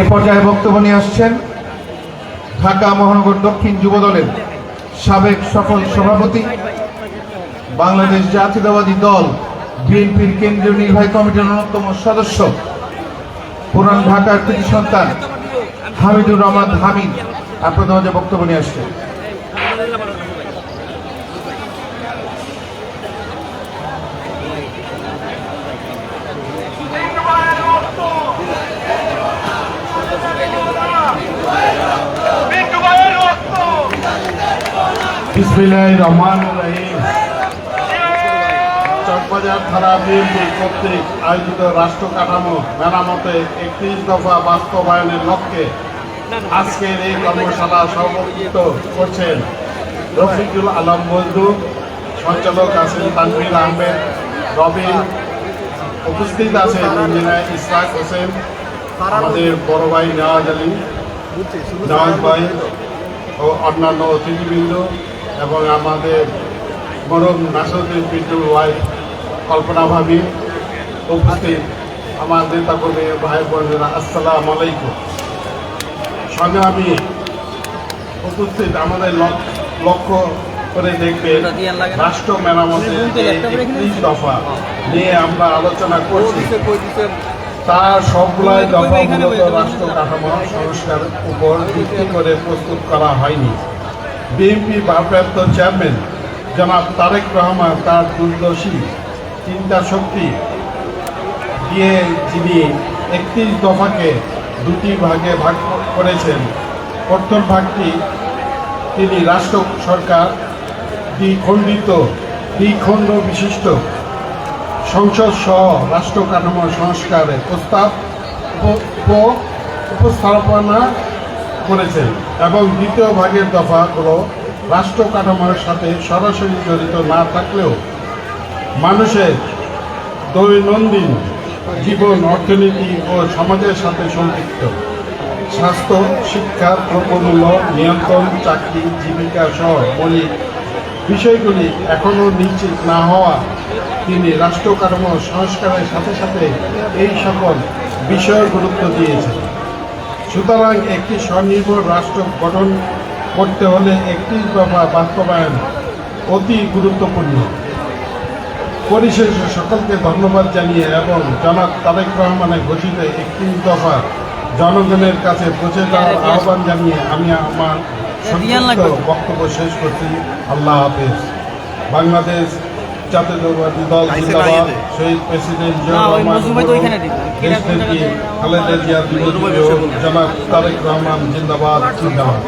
এ পর্যায়ে বক্তব্য নিয়ে আসছেন ঢাকা মহানগর দক্ষিণ যুব দলের সাবেক সফল সভাপতি বাংলাদেশ জাতীয়তাবাদী দল বিএনপির কেন্দ্রীয় নির্বাহী কমিটির অন্যতম সদস্য পুরান ঢাকার কৃতি সন্তান হামিদুর রহমান হামিদ। আপনাদের মাঝে বক্তব্য নিয়ে আসছেন। বিসমিল্লাহির রহমানির রহিম। চকবাজার থানা বিএনপি কর্তৃক আয়োজিত রাষ্ট্র কাঠামো মেরামতে একত্রিশ দফা বাস্তবায়নের লক্ষ্যে আজকের এই কর্মশালা সভাপতিত্ব করছেন রফিকুল আলম মজদুর সঞ্চালক আছেন তানভীর আহমেদ, রবিন উপস্থিত আছেন ইঞ্জিনিয়ার ইসরাক হোসেন, আমাদের বড় ভাই নওয়াজ আলী, নওয়াজ ভাই ও অন্যান্য অতিথিবৃন্দ। এবং আমাদের মরম নাসরুদ্দিন পিন্টুর ওয়াইফ কল্পনা ভাবি উপস্থিত আমার নেতা কর্মী ভাই বোনেরা, আসসালাম আলাইকুম। সংগ্রামী উপস্থিত আমাদের লক্ষ্য করে দেখবেন রাষ্ট্র মেরামতের দফা নিয়ে আমরা আলোচনা করছি, তার সবগুলাই দফা রাষ্ট্র কাঠামো সংস্কার উপর ভিত্তি করে প্রস্তুত করা হয়নি। বিএনপি ভারপ্রাপ্ত চেয়ারম্যান জনাব তারেক রহমান তার দূরদর্শী চিন্তা শক্তি দিয়ে যিনি একত্রিশ দফাকে দুটি ভাগে ভাগ করেছেন, প্রথম ভাগটি তিনি রাষ্ট্র সরকার দ্বিখণ্ডিত, দ্বিখণ্ড বিশিষ্ট, সংসদ সহ রাষ্ট্র কাঠামো সংস্কারের প্রস্তাব উপ- উপ- উপস্থাপনা করেছেন। এবং দ্বিতীয় ভাগের দফাগুলো রাষ্ট্র কাঠামোর সাথে সরাসরি জড়িত না থাকলেও মানুষের দৈনন্দিন জীবন, অর্থনীতি ও সমাজের সাথে সম্পৃক্ত। স্বাস্থ্য, শিক্ষা, দ্রব্যমূল্য, নিয়ন্ত্রণ, চাকরি, জীবিকা সহ মৌলিক বিষয়গুলি এখনও নিশ্চিত না হওয়া তিনি রাষ্ট্র কাঠামো সংস্কারের সাথে সাথে এই সকল বিষয়ের গুরুত্ব দিয়েছেন। সুতরাং একটি স্বনির্ভর রাষ্ট্র গঠন করতে হলে একটি দফা বাস্তবায়ন অতি গুরুত্বপূর্ণ। পরিশেষে সকলকে ধন্যবাদ জানিয়ে এবং জনাব তারেক রহমানের ঘোষিত একটি দফা জনগণের কাছে পৌঁছে দেওয়ার আহ্বান জানিয়ে আমি আমার বক্তব্য শেষ করছি। আল্লাহ হাফেজ। বাংলাদেশ জাতীয়তাবাদী দল জিন্দাবাদ। শহীদ প্রেসিডেন্ট খালেদা জিয়া জনাব তারেক রহমান জিন্দাবাদ জিন্দাবাদ।